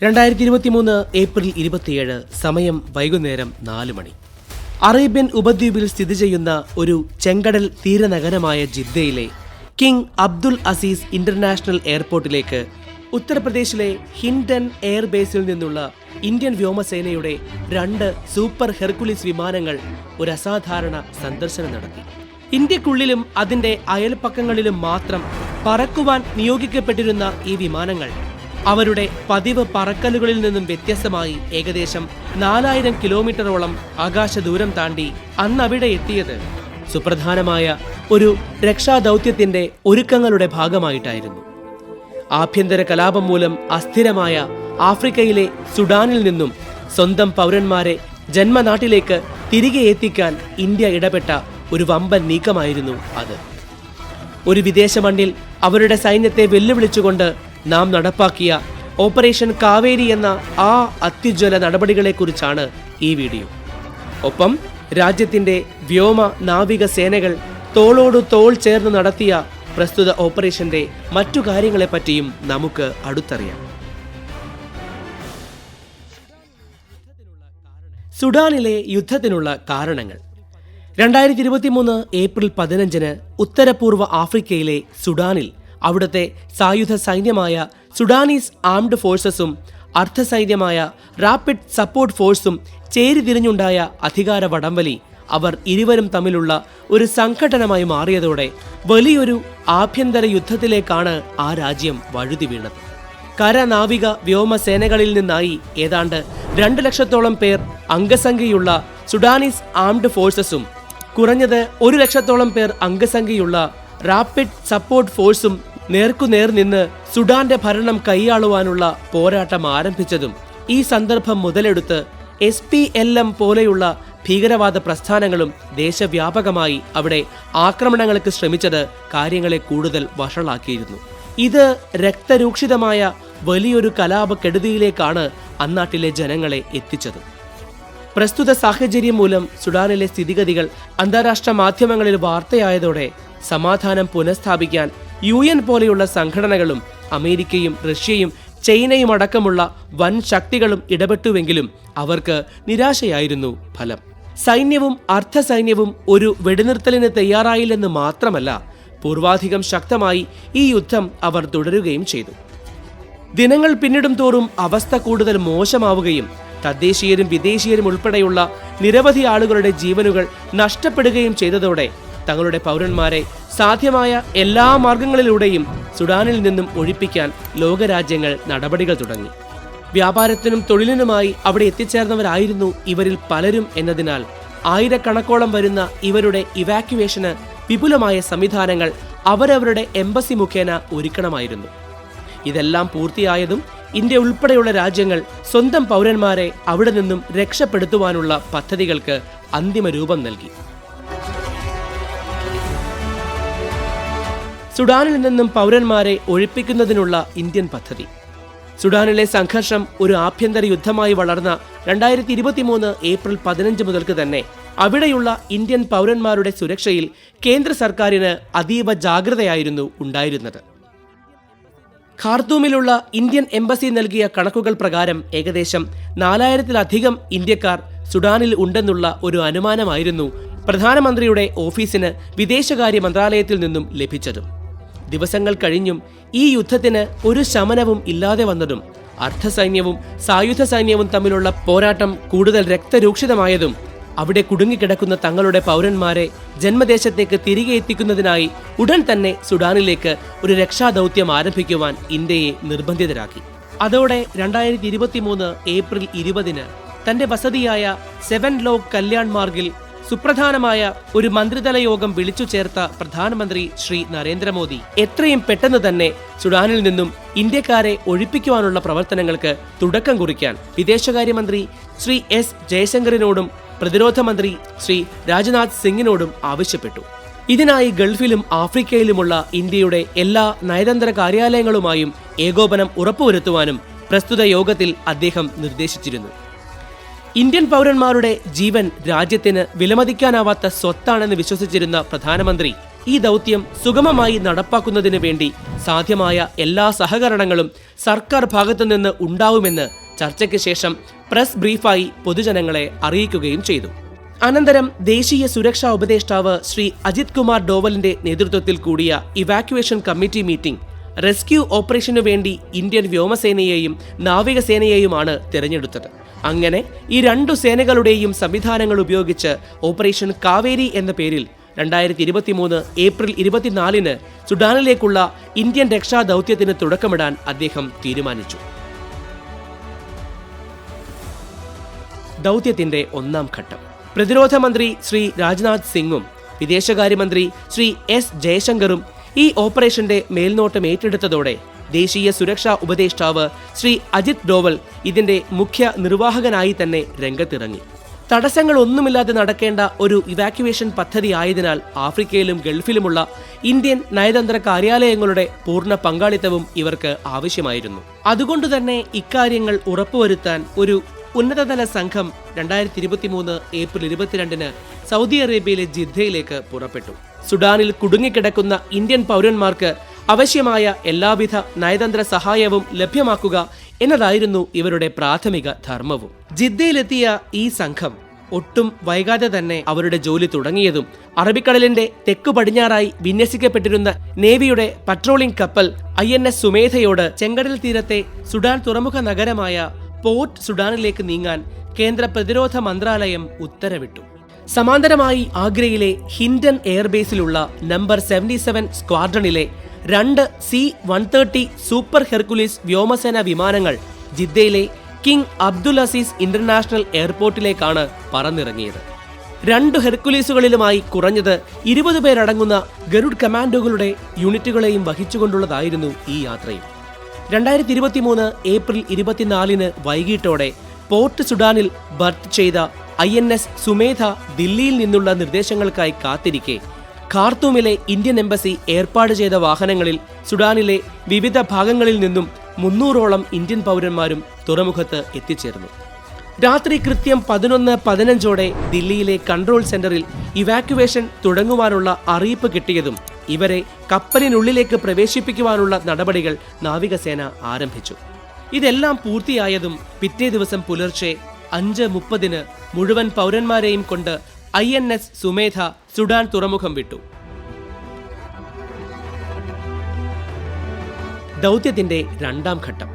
രണ്ടായിരത്തി ഇരുപത്തി മൂന്ന് ഏപ്രിൽ ഇരുപത്തിയേഴ് സമയം വൈകുന്നേരം നാല് മണി. അറേബ്യൻ ഉപദ്വീപിൽ സ്ഥിതി ചെയ്യുന്ന ഒരു ചെങ്കടൽ തീരനഗരമായ ജിദ്ദയിലെ കിങ് അബ്ദുൽ അസീസ് ഇന്റർനാഷണൽ എയർപോർട്ടിലേക്ക് ഉത്തർപ്രദേശിലെ ഹിൻഡൻ എയർബേസിൽ നിന്നുള്ള ഇന്ത്യൻ വ്യോമസേനയുടെ രണ്ട് സൂപ്പർ ഹെർക്കുലിസ് വിമാനങ്ങൾ ഒരു അസാധാരണ സന്ദർശനം നടത്തി. ഇന്ത്യക്കുള്ളിലും അതിന്റെ അയൽപ്പക്കങ്ങളിലും മാത്രം പറക്കുവാൻ നിയോഗിക്കപ്പെട്ടിരുന്ന ഈ വിമാനങ്ങൾ അവരുടെ പതിവ് പറക്കലുകളിൽ നിന്നും വ്യത്യസ്തമായി ഏകദേശം നാലായിരം കിലോമീറ്ററോളം ആകാശ ദൂരം താണ്ടി അന്നവിടെ എത്തിയത്. സുപ്രധാനമായ ഒരു രക്ഷാദൗത്യത്തിന്റെ ഒരുക്കങ്ങളുടെ ഭാഗമായിട്ടായിരുന്നു. ആഭ്യന്തര കലാപം മൂലം അസ്ഥിരമായ ആഫ്രിക്കയിലെ സുഡാനിൽ നിന്നും സ്വന്തം പൗരന്മാരെ ജന്മനാട്ടിലേക്ക് തിരികെ എത്തിക്കാൻ ഇന്ത്യ ഇടപെട്ട ഒരു വമ്പൻ നീക്കമായിരുന്നു അത്. ഒരു വിദേശ മണ്ണിൽ അവരുടെ സൈന്യത്തെ വെല്ലുവിളിച്ചുകൊണ്ട് നാം നടപ്പാക്കിയ ഓപ്പറേഷൻ കാവേരി എന്ന ആ അത്യുജ്വല നടപടികളെക്കുറിച്ചാണ് ഈ വീഡിയോ. ഒപ്പം രാജ്യത്തിന്റെ വ്യോമ നാവിക സേനകൾ തോളോട് തോൾ ചേർന്ന് നടത്തിയ പ്രസ്തുത ഓപ്പറേഷന്റെ മറ്റു കാര്യങ്ങളെപ്പറ്റിയും നമുക്ക് അടുത്തറിയാം. സുഡാനിലെ യുദ്ധത്തിനുള്ള കാരണങ്ങൾ. രണ്ടായിരത്തി ഇരുപത്തിമൂന്ന് ഏപ്രിൽ പതിനഞ്ചിന് ഉത്തരപൂർവ ആഫ്രിക്കയിലെ സുഡാനിൽ അവിടുത്തെ സായുധ സൈന്യമായ സുഡാനീസ് ആംഡ് ഫോഴ്സസും അർദ്ധസൈന്യമായ റാപ്പിഡ് സപ്പോർട്ട് ഫോഴ്സും ചേരിതിരിഞ്ഞുണ്ടായ അധികാര വടംവലി അവർ ഇരുവരും തമ്മിലുള്ള ഒരു സംഘടനമായി മാറിയതോടെ വലിയൊരു ആഭ്യന്തര യുദ്ധത്തിലേക്കാണ് ആ രാജ്യം വഴുതി വീണത്. കരനാവിക വ്യോമസേനകളിൽ നിന്നായി ഏതാണ്ട് രണ്ട് ലക്ഷത്തോളം പേർ അംഗസംഖ്യയുള്ള സുഡാനീസ് ആംഡ് ഫോഴ്സസും കുറഞ്ഞത് ഒരു ലക്ഷത്തോളം പേർ അംഗസംഖ്യയുള്ള റാപ്പിഡ് സപ്പോർട്ട് ഫോഴ്സും നേർക്കുനേർ നിന്ന് സുഡാന്റെ ഭരണം കൈയാളുവാനുള്ള പോരാട്ടം ആരംഭിച്ചതും ഈ സന്ദർഭം മുതലെടുത്ത് എസ് പി എൽ എം പോലെയുള്ള ഭീകരവാദ പ്രസ്ഥാനങ്ങളും ദേശവ്യാപകമായി അവിടെ ആക്രമണങ്ങൾക്ക് ശ്രമിച്ചത് കാര്യങ്ങളെ കൂടുതൽ വഷളാക്കിയിരുന്നു. ഇത് രക്തരൂക്ഷിതമായ വലിയൊരു കലാപക്കെടുതിയിലേക്കാണ് അന്നാട്ടിലെ ജനങ്ങളെ എത്തിച്ചത്. പ്രസ്തുത സാഹചര്യം മൂലം സുഡാനിലെ സ്ഥിതിഗതികൾ അന്താരാഷ്ട്ര മാധ്യമങ്ങളിൽ വാർത്തയായതോടെ സമാധാനം പുനഃസ്ഥാപിക്കാൻ യു എൻ പോലെയുള്ള സംഘടനകളും അമേരിക്കയും റഷ്യയും ചൈനയും അടക്കമുള്ള വൻ ശക്തികളും ഇടപെട്ടുവെങ്കിലും അവർക്ക് നിരാശയായിരുന്നു ഫലം. സൈന്യവും അർദ്ധസൈന്യവും ഒരു വെടിനിർത്തലിന് തയ്യാറായില്ലെന്ന് മാത്രമല്ല പൂർവാധികം ശക്തമായി ഈ യുദ്ധം അവർ തുടരുകയും ചെയ്തു. ദിനങ്ങൾ പിന്നിടും തോറും അവസ്ഥ കൂടുതൽ മോശമാവുകയും തദ്ദേശീയരും വിദേശീയരും ഉൾപ്പെടെയുള്ള നിരവധി ആളുകളുടെ ജീവനുകൾ നഷ്ടപ്പെടുകയും ചെയ്തതോടെ തങ്ങളുടെ പൗരന്മാരെ സാധ്യമായ എല്ലാ മാർഗങ്ങളിലൂടെയും സുഡാനിൽ നിന്നും ഒഴിപ്പിക്കാൻ ലോകരാജ്യങ്ങൾ നടപടികൾ തുടങ്ങി. വ്യാപാരത്തിനും തൊഴിലിനുമായി അവിടെ എത്തിച്ചേർന്നവരായിരുന്നു ഇവരിൽ പലരും എന്നതിനാൽ ആയിരക്കണക്കോളം വരുന്ന ഇവരുടെ ഇവാക്യുവേഷന് വിപുലമായ സംവിധാനങ്ങൾ അവരവരുടെ എംബസി മുഖേന ഒരുക്കണമായിരുന്നു. ഇതെല്ലാം പൂർത്തിയായതും ഇന്ത്യ ഉൾപ്പെടെയുള്ള രാജ്യങ്ങൾ സ്വന്തം പൗരന്മാരെ അവിടെ നിന്നും രക്ഷപ്പെടുത്തുവാനുള്ള പദ്ധതികൾക്ക് അന്തിമ രൂപം നൽകി. സുഡാനിൽ നിന്നും പൗരന്മാരെ ഒഴിപ്പിക്കുന്നതിനുള്ള ഇന്ത്യൻ പദ്ധതി. സുഡാനിലെ സംഘർഷം ഒരു ആഭ്യന്തര യുദ്ധമായി വളർന്ന രണ്ടായിരത്തി ഇരുപത്തിമൂന്ന് ഏപ്രിൽ പതിനഞ്ച് മുതൽക്ക് തന്നെ അവിടെയുള്ള ഇന്ത്യൻ പൗരന്മാരുടെ സുരക്ഷയിൽ കേന്ദ്ര സർക്കാരിന് അതീവ ജാഗ്രതയായിരുന്നു ഉണ്ടായിരുന്നത്. ഖാർത്തൂമിലുള്ള ഇന്ത്യൻ എംബസി നൽകിയ കണക്കുകൾ പ്രകാരം ഏകദേശം നാലായിരത്തിലധികം ഇന്ത്യക്കാർ സുഡാനിൽ ഉണ്ടെന്നുള്ള ഒരു അനുമാനമായിരുന്നു പ്രധാനമന്ത്രിയുടെ ഓഫീസിന് വിദേശകാര്യ മന്ത്രാലയത്തിൽ നിന്നും ലഭിച്ചതും. ദിവസങ്ങൾ കഴിഞ്ഞും ഈ യുദ്ധത്തിന് ഒരു ശമനവും ഇല്ലാതെ വന്നതും അർദ്ധസൈന്യവും സായുധ സൈന്യവും തമ്മിലുള്ള പോരാട്ടം കൂടുതൽ രക്തരൂക്ഷിതമായതും അവിടെ കുടുങ്ങിക്കിടക്കുന്ന തങ്ങളുടെ പൗരന്മാരെ ജന്മദേശത്തേക്ക് തിരികെ എത്തിക്കുന്നതിനായി ഉടൻ തന്നെ സുഡാനിലേക്ക് ഒരു രക്ഷാദൗത്യം ആരംഭിക്കുവാൻ ഇന്ത്യയെ നിർബന്ധിതരാക്കി. അതോടെ രണ്ടായിരത്തി ഇരുപത്തിമൂന്ന് ഏപ്രിൽ ഇരുപതിന് തന്റെ വസതിയായ സെവൻ ലോക് കല്യാൺ മാർഗിൽ സുപ്രധാനമായ ഒരു മന്ത്രിതല യോഗം വിളിച്ചു ചേർത്ത പ്രധാനമന്ത്രി ശ്രീ നരേന്ദ്രമോദി എത്രയും പെട്ടെന്ന് തന്നെ സുഡാനിൽ നിന്നും ഇന്ത്യക്കാരെ ഒഴിപ്പിക്കുവാനുള്ള പ്രവർത്തനങ്ങൾക്ക് തുടക്കം കുറിക്കാൻ വിദേശകാര്യമന്ത്രി ശ്രീ എസ് ജയശങ്കറിനോടും പ്രതിരോധ മന്ത്രി ശ്രീ രാജ്നാഥ് സിംഗിനോടും ആവശ്യപ്പെട്ടു. ഇതിനായി ഗൾഫിലും ആഫ്രിക്കയിലുമുള്ള ഇന്ത്യയുടെ എല്ലാ നയതന്ത്ര കാര്യാലയങ്ങളുമായും ഏകോപനം ഉറപ്പുവരുത്തുവാനും പ്രസ്തുത യോഗത്തിൽ അദ്ദേഹം നിർദ്ദേശിച്ചിരുന്നു. ഇന്ത്യൻ പൗരന്മാരുടെ ജീവൻ രാജ്യത്തിന് വിലമതിക്കാനാവാത്ത സ്വത്താണെന്ന് വിശ്വസിച്ചിരുന്ന പ്രധാനമന്ത്രി ഈ ദൗത്യം സുഗമമായി നടപ്പാക്കുന്നതിന് വേണ്ടി സാധ്യമായ എല്ലാ സഹകരണങ്ങളും സർക്കാർ ഭാഗത്തുനിന്ന് ഉണ്ടാവുമെന്ന് ചർച്ചയ്ക്ക് ശേഷം പ്രസ് ബ്രീഫായി പൊതുജനങ്ങളെ അറിയിക്കുകയും ചെയ്തു. അനന്തരം ദേശീയ സുരക്ഷാ ഉപദേഷ്ടാവ് ശ്രീ അജിത് കുമാർ ഡോവലിന്റെ നേതൃത്വത്തിൽ കൂടിയ ഇവാക്യുവേഷൻ കമ്മിറ്റി മീറ്റിംഗ് റെസ്ക്യൂ ഓപ്പറേഷനു വേണ്ടി ഇന്ത്യൻ വ്യോമസേനയെയും നാവികസേനയെയുമാണ് തിരഞ്ഞെടുത്തത്. അങ്ങനെ ഈ രണ്ടു സേനകളുടെയും സംവിധാനങ്ങൾ ഉപയോഗിച്ച് ഓപ്പറേഷൻ കാവേരി എന്ന പേരിൽ രണ്ടായിരത്തി ഇരുപത്തി മൂന്ന് ഏപ്രിൽ ഇരുപത്തിനാലിന് സുഡാനിലേക്കുള്ള ഇന്ത്യൻ രക്ഷാ ദൗത്യത്തിന് തുടക്കമിടാൻ അദ്ദേഹം തീരുമാനിച്ചു. ദൗത്യത്തിന്റെ ഒന്നാം ഘട്ടം. പ്രതിരോധ മന്ത്രി ശ്രീ രാജ്നാഥ് സിംഗും വിദേശകാര്യമന്ത്രി ശ്രീ എസ് ജയശങ്കറും ഈ ഓപ്പറേഷന്റെ മേൽനോട്ടം ഏറ്റെടുത്തതോടെ ദേശീയ സുരക്ഷാ ഉപദേഷ്ടാവ് ശ്രീ അജിത് ഡോവൽ ഇതിന്റെ മുഖ്യ നിർവാഹകനായി തന്നെ രംഗത്തിറങ്ങി. തടസ്സങ്ങൾ ഒന്നുമില്ലാതെ നടക്കേണ്ട ഒരു ഇവാക്യുവേഷൻ പദ്ധതി ആയതിനാൽ ആഫ്രിക്കയിലും ഗൾഫിലുമുള്ള ഇന്ത്യൻ നയതന്ത്ര കാര്യാലയങ്ങളുടെ പൂർണ പങ്കാളിത്തവും ഇവർക്ക് ആവശ്യമായിരുന്നു. അതുകൊണ്ട് തന്നെ ഇക്കാര്യങ്ങൾ ഉറപ്പുവരുത്താൻ ഒരു ഉന്നതതല സംഘം രണ്ടായിരത്തി ഇരുപത്തിമൂന്ന് ഏപ്രിൽ ഇരുപത്തിരണ്ടിന് സൗദി അറേബ്യയിലെ ജിദ്ദയിലേക്ക് പുറപ്പെട്ടു. സുഡാനിൽ കുടുങ്ങിക്കിടക്കുന്ന ഇന്ത്യൻ പൗരന്മാർക്ക് ആവശ്യമായ എല്ലാവിധ നയതന്ത്ര സഹായവും ലഭ്യമാക്കുക എന്നതായിരുന്നു ഇവരുടെ പ്രാഥമിക ധർമ്മവും. ജിദ്ദയിലെത്തിയ ഈ സംഘം ഒട്ടും വൈകാതെ തന്നെ അവരുടെ ജോലി തുടങ്ങിയതും അറബിക്കടലിന്റെ തെക്കു പടിഞ്ഞാറായി വിന്യസിക്കപ്പെട്ടിരുന്ന നേവിയുടെ പട്രോളിംഗ് കപ്പൽ ഐ എൻ എസ് സുമേധയോട് ചെങ്കടൽ തീരത്തെ സുഡാൻ തുറമുഖ നഗരമായ പോർട്ട് സുഡാനിലേക്ക് നീങ്ങാൻ കേന്ദ്ര പ്രതിരോധ മന്ത്രാലയം ഉത്തരവിട്ടു. സമാന്തരമായി ആഗ്രയിലെ ഹിൻഡൻ എയർബേസിലുള്ള നമ്പർ സെവന്റി സെവൻ സ്ക്വാഡ്രണിലെ രണ്ട് C one thirty super Hercules വ്യോമസേന വിമാനങ്ങൾ ജിദ്ദയിലെ കിങ് അബ്ദുൽ അസീസ് ഇന്റർനാഷണൽ എയർപോർട്ടിലേക്കാണ് പറന്നിറങ്ങിയത്. രണ്ട് ഹെർക്കുലീസുകളിലുമായി കുറഞ്ഞത് ഇരുപത് പേരടങ്ങുന്ന ഗരുഡ് കമാൻഡോകളുടെ യൂണിറ്റുകളെയും വഹിച്ചുകൊണ്ടുള്ളതായിരുന്നു ഈ യാത്രയും. രണ്ടായിരത്തി ഇരുപത്തി മൂന്ന് ഏപ്രിൽ ഇരുപത്തിനാലിന് വൈകിട്ടോടെ പോർട്ട് സുഡാനിൽ ബർത്ത് ചെയ്ത ഐ എൻ എസ് സുമേധ ദില്ലിയിൽ നിന്നുള്ള നിർദ്ദേശങ്ങൾക്കായി കാത്തിരിക്കെ ഖാർത്തൂമിലെ ഇന്ത്യൻ എംബസി ഏർപ്പാട് ചെയ്ത വാഹനങ്ങളിൽ സുഡാനിലെ വിവിധ ഭാഗങ്ങളിൽ നിന്നും മുന്നൂറോളം ഇന്ത്യൻ പൗരന്മാരും തുറമുഖത്ത് എത്തിച്ചേർന്നു. രാത്രി കൃത്യം പതിനൊന്ന് പതിനഞ്ചോടെ ദില്ലിയിലെ കൺട്രോൾ സെന്ററിൽ ഇവാക്യുവേഷൻ തുടങ്ങുവാനുള്ള അറിയിപ്പ് കിട്ടിയതും ഇവരെ കപ്പലിനുള്ളിലേക്ക് പ്രവേശിപ്പിക്കുവാനുള്ള നടപടികൾ നാവികസേന ആരംഭിച്ചു. ഇതെല്ലാം പൂർത്തിയായതും പിറ്റേ ദിവസം പുലർച്ചെ അഞ്ച് മുപ്പതിന് മുഴുവൻ പൗരന്മാരെയും കൊണ്ട് I N S Sumedha Sudan തുറമുഖം വിട്ടു. ദൗത്യത്തിന്റെ രണ്ടാം ഘട്ടം.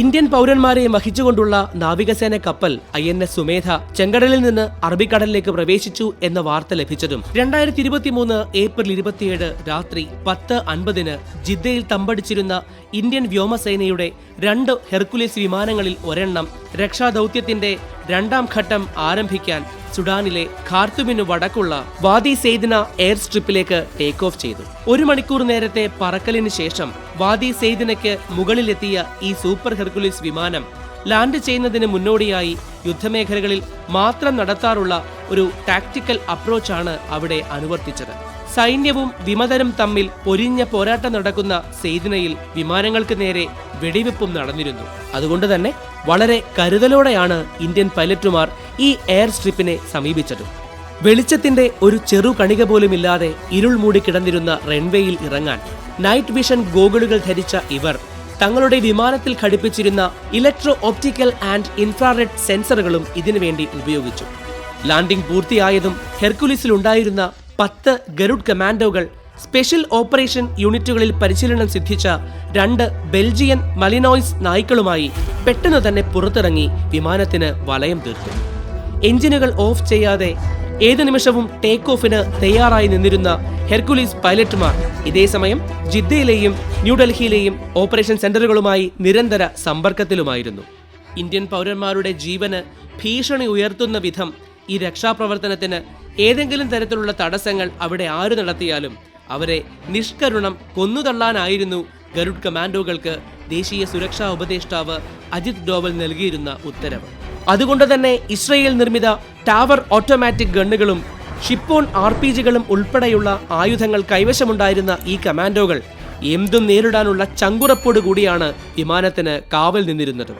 ഇന്ത്യൻ പൗരന്മാരെ വഹിച്ചുകൊണ്ടുള്ള നാവികസേന കപ്പൽ ഐ എൻ എസ് സുമേധ ചെങ്കടലിൽ നിന്ന് അറബിക്കടലിലേക്ക് പ്രവേശിച്ചു എന്ന വാർത്ത ലഭിച്ചതും രണ്ടായിരത്തി ഇരുപത്തിമൂന്ന് ഏപ്രിൽ ഇരുപത്തിയേഴ് രാത്രി പത്ത് അൻപതിന് ജിദ്ദയിൽ തമ്പടിച്ചിരുന്ന ഇന്ത്യൻ വ്യോമസേനയുടെ രണ്ട് ഹെർക്കുലീസ് വിമാനങ്ങളിൽ ഒരെണ്ണം രക്ഷാദൗത്യത്തിന്റെ രണ്ടാം ഘട്ടം ആരംഭിക്കാൻ സുഡാനിലെ ഖാർത്തുമിന് വടക്കുള്ള വാദി സെയ്ദിന എയർ സ്ട്രിപ്പിലേക്ക് ടേക്ക് ഓഫ് ചെയ്തു. ഒരു മണിക്കൂർ നേരത്തെ പറക്കലിന് ശേഷം വാദി സെയ്ദിനയ്ക്ക് മുകളിലെത്തിയ ഈ സൂപ്പർ ഹെർക്കുലിസ് വിമാനം ലാൻഡ് ചെയ്യുന്നതിന് മുന്നോടിയായി യുദ്ധമേഖലകളിൽ മാത്രം നടത്താറുള്ള ഒരു ടാക്ടിക്കൽ അപ്രോച്ചാണ് അവിടെ അനുവർത്തിച്ചത്. സൈന്യവും വിമതരും തമ്മിൽ പൊരിഞ്ഞ പോരാട്ടം നടക്കുന്ന സെയ്ദിനയിൽ വിമാനങ്ങൾക്ക് നേരെ വെടിവെപ്പും നടന്നിരുന്നു. അതുകൊണ്ട് തന്നെ വളരെ കരുതലോടെയാണ് ഇന്ത്യൻ പൈലറ്റുമാർ ഈ എയർ സ്ട്രിപ്പിനെ സമീപിച്ചത്. വെളിച്ചത്തിന്റെ ഒരു ചെറു കണിക പോലുമില്ലാതെ ഇരുൾ മൂടി കിടന്നിരുന്ന റൺവേയിൽ ഇറങ്ങാൻ നൈറ്റ് വിഷൻ ഗോഗിളുകൾ ധരിച്ച ഇവർ തങ്ങളുടെ വിമാനത്തിൽ ഘടിപ്പിച്ചിരുന്ന ഇലക്ട്രോ ഓപ്റ്റിക്കൽ ആൻഡ് ഇൻഫ്രാറെഡ് സെൻസറുകളും ഇതിനുവേണ്ടി ഉപയോഗിച്ചു. ലാൻഡിംഗ് പൂർത്തിയായതും ഹെർക്കുലിസിൽ ഉണ്ടായിരുന്ന പത്ത് ഗരുഡ് കമാൻഡോകൾ സ്പെഷ്യൽ ഓപ്പറേഷൻ യൂണിറ്റുകളിൽ പരിശീലനം സിദ്ധിച്ച രണ്ട് ബെൽജിയൻ മലിനോയ്സ് നായ്ക്കളുമായി പെട്ടെന്ന് തന്നെ പുറത്തിറങ്ങി വിമാനത്തിന് വലയം തീർത്തു. എഞ്ചിനുകൾ ഓഫ് ചെയ്യാതെ ഏത് നിമിഷവും ടേക്ക് ഓഫിന് തയ്യാറായി നിന്നിരുന്ന ഹെർക്കുലീസ് പൈലറ്റുമാർ ഇതേസമയം ജിദ്ദയിലെയും ന്യൂഡൽഹിയിലെയും ഓപ്പറേഷൻ സെന്ററുകളുമായി നിരന്തര സമ്പർക്കത്തിലുമായിരുന്നു. ഇന്ത്യൻ പൗരന്മാരുടെ ജീവന് ഭീഷണി ഉയർത്തുന്ന വിധം ഈ രക്ഷാപ്രവർത്തനത്തിന് ഏതെങ്കിലും തരത്തിലുള്ള തടസ്സങ്ങൾ അവിടെ ആര് നടത്തിയാലും അവരെ നിഷ്കരുണം കൊന്നുതള്ളാനായിരുന്നു ഗരുഡ് കമാൻഡോകൾക്ക് ദേശീയ സുരക്ഷാ ഉപദേഷ്ടാവ് അജിത് ഡോവൽ നൽകിയിരുന്ന ഉത്തരവ്. അതുകൊണ്ട് തന്നെ ഇസ്രയേൽ നിർമ്മിത ടാവർ ഓട്ടോമാറ്റിക് ഗണ്ണുകളും ഷിപ്പോൺ ആർ പി ജികളും ഉൾപ്പെടെയുള്ള ആയുധങ്ങൾ കൈവശമുണ്ടായിരുന്ന ഈ കമാൻഡോകൾ എന്തും നേരിടാനുള്ള ചങ്കുറപ്പോട് കൂടിയാണ് വിമാനത്തിന് കാവൽ നിന്നിരുന്നത്.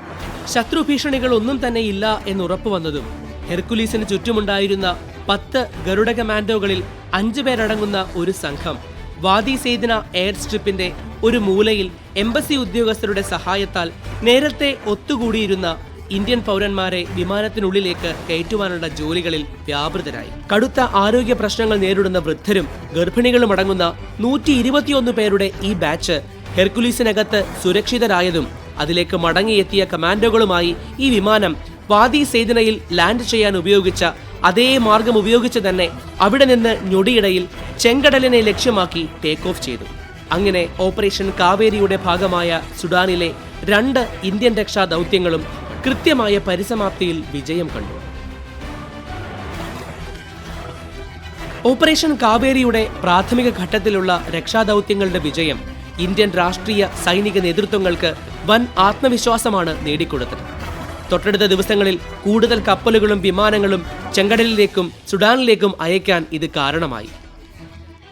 ശത്രു ഭീഷണികൾ ഒന്നും തന്നെ ഇല്ല എന്ന് ഉറപ്പുവന്നതും ഹെർക്കുലീസിന് ചുറ്റുമുണ്ടായിരുന്ന പത്ത് ഗരുഡ കമാൻഡോകളിൽ അഞ്ചു പേരടങ്ങുന്ന ഒരു സംഘം. വാദി സേദിന എയർ സ്ട്രിപ്പിന്റെ ഒരു മൂലയിൽ എംബസി ഉദ്യോഗസ്ഥരുടെ സഹായത്താൽ നേരത്തെ ഒത്തുകൂടിയിരുന്ന ഇന്ത്യൻ പൗരന്മാരെ വിമാനത്തിനുള്ളിലേക്ക് കയറ്റുവാനുള്ള ജോലികളിൽ വ്യാപൃതരായി. കടുത്ത ആരോഗ്യ പ്രശ്നങ്ങൾ നേരിടുന്ന വൃദ്ധരും ഗർഭിണികളും അടങ്ങുന്ന നൂറ്റി ഇരുപത്തിയൊന്ന് പേരുടെ ഈ ബാച്ച് ഹെർക്കുലീസിനകത്ത് സുരക്ഷിതരായതും അതിലേക്ക് മടങ്ങിയെത്തിയ കമാൻഡോകളുമായി ഈ വിമാനം വാദി സേദനയിൽ ലാൻഡ് ചെയ്യാൻ ഉപയോഗിച്ച അതേ മാർഗം ഉപയോഗിച്ച് തന്നെ അവിടെ നിന്ന് ഞൊടിയിടയിൽ ചെങ്കടലിനെ ലക്ഷ്യമാക്കി ടേക്ക് ഓഫ് ചെയ്തു. അങ്ങനെ ഓപ്പറേഷൻ കാവേരിയുടെ ഭാഗമായ സുഡാനിലെ രണ്ട് ഇന്ത്യൻ രക്ഷാ ദൗത്യങ്ങളും കൃത്യമായ പരിസമാപ്തിയിൽ വിജയം കണ്ടു. ഓപ്പറേഷൻ കാവേരിയുടെ പ്രാഥമിക ഘട്ടത്തിലുള്ള രക്ഷാദൗത്യങ്ങളുടെ വിജയം ഇന്ത്യൻ രാഷ്ട്രീയ സൈനിക നേതൃത്വങ്ങൾക്ക് വൻ ആത്മവിശ്വാസമാണ് നേടിക്കൊടുത്തത്. തൊട്ടടുത്ത ദിവസങ്ങളിൽ കൂടുതൽ കപ്പലുകളും വിമാനങ്ങളും ചെങ്കടലിലേക്കും സുഡാനിലേക്കും അയക്കാൻ ഇത് കാരണമായി.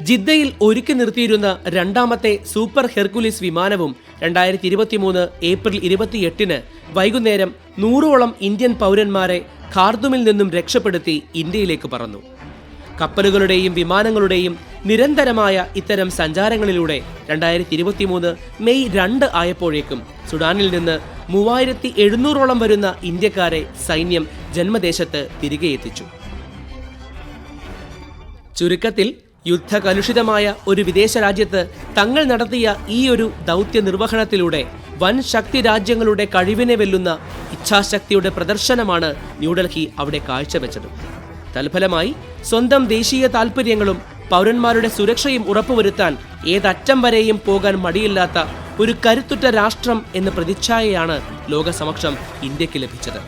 ജിദ്ദയിൽ ഒരുക്കി നിർത്തിയിരുന്ന രണ്ടാമത്തെ സൂപ്പർ ഹെർക്കുലിസ് വിമാനവും രണ്ടായിരത്തി ഇരുപത്തിമൂന്ന് ഏപ്രിൽ ഇരുപത്തിയെട്ടിന് വൈകുന്നേരം നൂറോളം ഇന്ത്യൻ പൗരന്മാരെ ഖാർദുമിൽ നിന്നും രക്ഷപ്പെടുത്തി ഇന്ത്യയിലേക്ക് പറന്നു. കപ്പലുകളുടെയും വിമാനങ്ങളുടെയും നിരന്തരമായ ഇത്തരം സഞ്ചാരങ്ങളിലൂടെ രണ്ടായിരത്തി ഇരുപത്തി മൂന്ന് മെയ് രണ്ട് ആയപ്പോഴേക്കും സുഡാനിൽ നിന്ന് മൂവായിരത്തി എഴുന്നൂറോളം വരുന്ന ഇന്ത്യക്കാരെ സൈന്യം ജന്മദേശത്ത് തിരികെ എത്തിച്ചു. ചുരുക്കത്തിൽ യുദ്ധകലുഷിതമായ ഒരു വിദേശ രാജ്യത്ത് തങ്ങൾ നടത്തിയ ഈ ഒരു ദൗത്യ നിർവഹണത്തിലൂടെ വൻ ശക്തി രാജ്യങ്ങളുടെ കഴിവിനെ വെല്ലുന്ന ഇച്ഛാശക്തിയുടെ പ്രദർശനമാണ് ന്യൂഡൽഹി അവിടെ കാഴ്ചവെച്ചത്. തൽഫലമായി സ്വന്തം ദേശീയ താൽപ്പര്യങ്ങളും പൗരന്മാരുടെ സുരക്ഷയും ഉറപ്പുവരുത്താൻ ഏതറ്റം വരെയും പോകാൻ മടിയില്ലാത്ത ഒരു കരുത്തുറ്റ രാഷ്ട്രം എന്ന പ്രതിച്ഛായയാണ് ലോകസമക്ഷം ഇന്ത്യയ്ക്ക് ലഭിച്ചത്.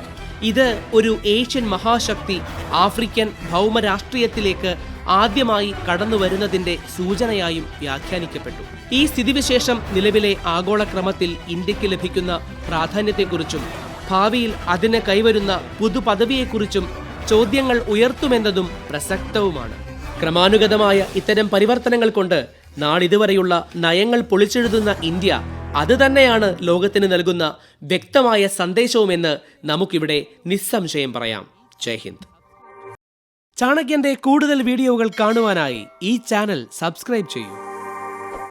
ഇത് ഒരു ഏഷ്യൻ മഹാശക്തി ആഫ്രിക്കൻ ഭൗമ രാഷ്ട്രീയത്തിലേക്ക് ആദ്യമായി കടന്നു വരുന്നതിന്റെ സൂചനയായും വ്യാഖ്യാനിക്കപ്പെട്ടു. ഈ സ്ഥിതിവിശേഷം നിലവിലെ ആഗോളക്രമത്തിൽ ഇന്ത്യയ്ക്ക് ലഭിക്കുന്ന പ്രാധാന്യത്തെക്കുറിച്ചും ഭാവിയിൽ അതിന് കൈവരുന്ന പുതുപദവിയെക്കുറിച്ചും ചോദ്യങ്ങൾ ഉയർത്തുമെന്നതും പ്രസക്തവുമാണ്. ക്രമാനുഗതമായ ഇത്തരം പരിവർത്തനങ്ങൾ കൊണ്ട് നാളിതുവരെയുള്ള നയങ്ങൾ പൊളിച്ചെഴുതുന്ന ഇന്ത്യ അത് തന്നെയാണ് ലോകത്തിന് നൽകുന്ന വ്യക്തമായ സന്ദേശവുമെന്ന് നമുക്കിവിടെ നിസ്സംശയം പറയാം. ജയ് ഹിന്ദ്. ചാണക്യന്റെ കൂടുതൽ വീഡിയോകൾ കാണുവാനായി ഈ ചാനൽ സബ്സ്ക്രൈബ് ചെയ്യൂ.